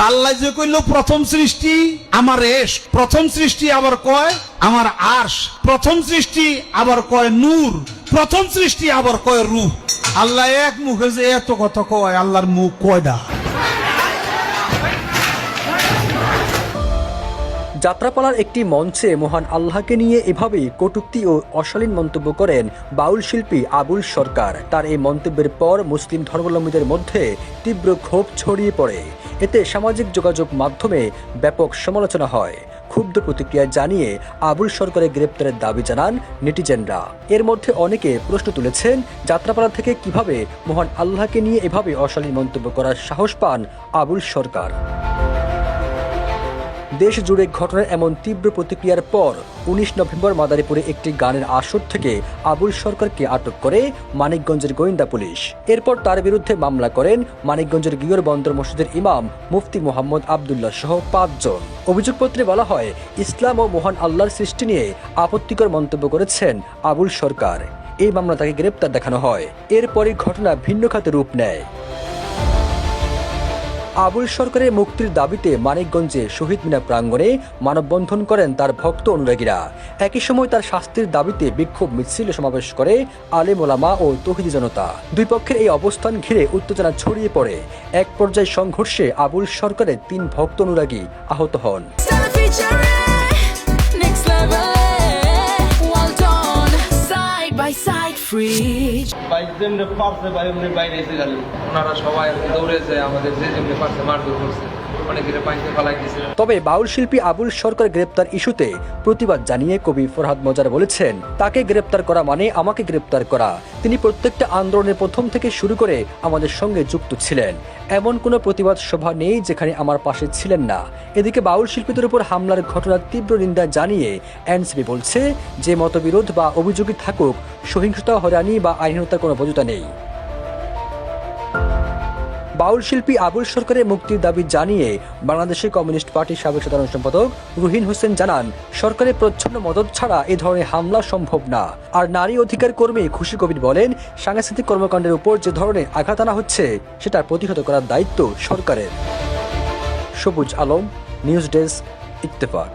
তাল্লা যে কইল, প্রথম সৃষ্টি আমার এস, প্রথম সৃষ্টি আবার কয় আমার আশ প্রথম সৃষ্টি আবার কয় নূর, প্রথম সৃষ্টি আবার কয় রূপ আল্লাহ এক মুখে যে এত কথা কয়, আল্লাহর মুখ কয়ডা? যাত্রাপালার একটি মঞ্চে মহান আল্লাহকে নিয়ে এভাবেই কটূক্তি ও অশালীন মন্তব্য করেন বাউল শিল্পী আবুল সরকার। তার এই মন্তব্যের পর মুসলিম ধর্মাবলম্বীদের মধ্যে তীব্র ক্ষোভ ছড়িয়ে পড়ে। এতে সামাজিক যোগাযোগ মাধ্যমে ব্যাপক সমালোচনা হয়। ক্ষুব্ধ প্রতিক্রিয়া জানিয়ে আবুল সরকারের গ্রেপ্তারের দাবি জানান নেটিজেনরা। এর মধ্যে অনেকে প্রশ্ন তুলেছেন, যাত্রাপালা থেকে কীভাবে মহান আল্লাহকে নিয়ে এভাবে অশালীন মন্তব্য করার সাহস পান আবুল সরকার? দেশ জুড়ে ঘটনার এমন তীব্র প্রতিক্রিয়ার পর উনিশ নভেম্বর মাদারীপুরে একটি গানের আসর থেকে আবুল সরকারকে আটক করে মানিকগঞ্জের গোয়েন্দা পুলিশ। এরপর তার বিরুদ্ধে মামলা করেন মানিকগঞ্জের গিয়র বন্দর মসজিদের ইমাম মুফতি মোহাম্মদ আবদুল্লাহ সহ পাঁচজন। অভিযোগপত্রে বলা হয়, ইসলাম ও মহান আল্লাহর সৃষ্টি নিয়ে আপত্তিকর মন্তব্য করেছেন আবুল সরকার। এই মামলা তাকে গ্রেপ্তার দেখানো হয়। এরপরই ঘটনা ভিন্ন খাতে রূপ নেয়। আবুল সরকারের মুক্তির দাবিতে মানিকগঞ্জে শহীদ মিনা প্রাঙ্গণে মানববন্ধন করেন তার ভক্ত অনুরাগীরা। একই সময় তার শাস্তির দাবিতে বিক্ষোভ মিছিল সমাবেশ করে আলেম ওলামা ও তহিদি জনতা। দুই পক্ষের এই অবস্থান ঘিরে উত্তেজনা ছড়িয়ে পড়ে। এক পর্যায়ে সংঘর্ষে আবুল সরকারের তিন ভক্ত অনুরাগী আহত হন। Free. বাইক যেমনি পারছে ভাই এমনি বাইরে এসে গেল ওনারা সবাই দৌড়েছে আমাদের যে যেমনি পারছে মারধর করছে তবে বাউল শিল্পী আবুল সরকার গ্রেপ্তার ইস্যুতে প্রতিবাদ জানিয়ে কবি ফরহাদ মজার বলেছেন, তাকে গ্রেপ্তার করা মানে আমাকে গ্রেপ্তার করা। তিনি প্রত্যেকটা আন্দোলনের প্রথম থেকে শুরু করে আমাদের সঙ্গে যুক্ত ছিলেন। এমন কোনো প্রতিবাদ সভা নেই যেখানে আমার পাশে ছিলেন না। এদিকে বাউল শিল্পীদের উপর হামলার ঘটনার তীব্র নিন্দা জানিয়ে এনসিপি বলছে, যে মতবিরোধ বা অভিযোগই থাকুক, সহিংসতা, হয়রানি বা আইনহত্যার কোনো বৈধতা নেই। বাউল শিল্পী আবুল সরকারের মুক্তির দাবি জানিয়ে বাংলাদেশের কমিউনিস্ট পার্টির সাবেক সাধারণ সম্পাদক রুহিন হোসেন জানান, সরকারের প্রচ্ছন্ন মদত ছাড়া এ ধরনের হামলা সম্ভব না। আর নারী অধিকার কর্মী খুশি কবির বলেন, সাংস্কৃতিক কর্মকাণ্ডের উপর যে ধরনের আঘাত আনা হচ্ছে, সেটা প্রতিহত করার দায়িত্ব সরকারের। সবুজ আলম, নিউজ ডেস্ক, ইত্তেফাক।